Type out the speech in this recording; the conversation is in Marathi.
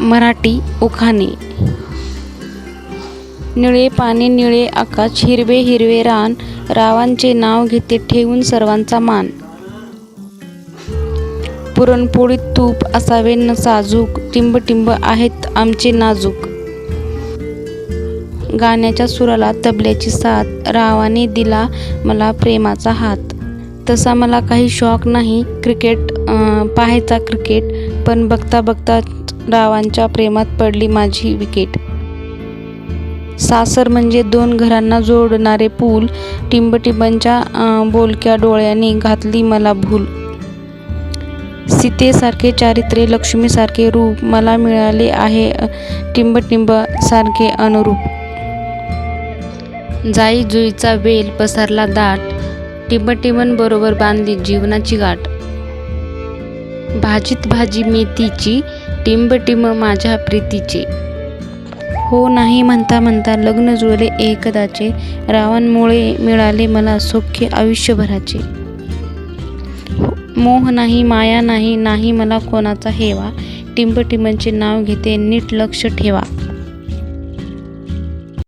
मराठी उखाणे. निळे पाणी निळे आकाश हिरवे हिरवे रान रावांचे नाव घेते ठेवून सर्वांचा मान. पुरणपोळीत तूप असावे न साजूक टिंब टिंब आहेत आमचे नाजूक. गाण्याच्या सुराला तबल्याची साथ रावाने दिला मला प्रेमाचा हात. तसा मला काही शौक नाही क्रिकेट पाहायचा क्रिकेट पण बघता बघता रावांच्या प्रेमात पडली माझी विकेट. सासर म्हणजे दोन घरांना जोडणारे पूल टिंबटिंबांच्या बोलक्या डोळ्याने घातली मला भूल. सीतेसारखे चारित्र्य लक्ष्मीसारखे रूप मला मिळाले आहे टिंबटिंब सारखे अनुरूप. जाई जुईचा वेल पसरला दाट टिंबटिंबांबरोबर बांधली जीवनाची गाठ. भाजीत भाजी मेथीची टिंबटिंब माझ्या प्रीतीचे. हो नाही म्हणता म्हणता लग्न जुळले एकदाचे. रावांमुळे मिळाले मला सौख्य आयुष्यभराचे. मोह नाही माया नाही नाही मला कोणाचा हेवा. टिंबटिंबांचे नाव घेते नीट लक्ष ठेवा.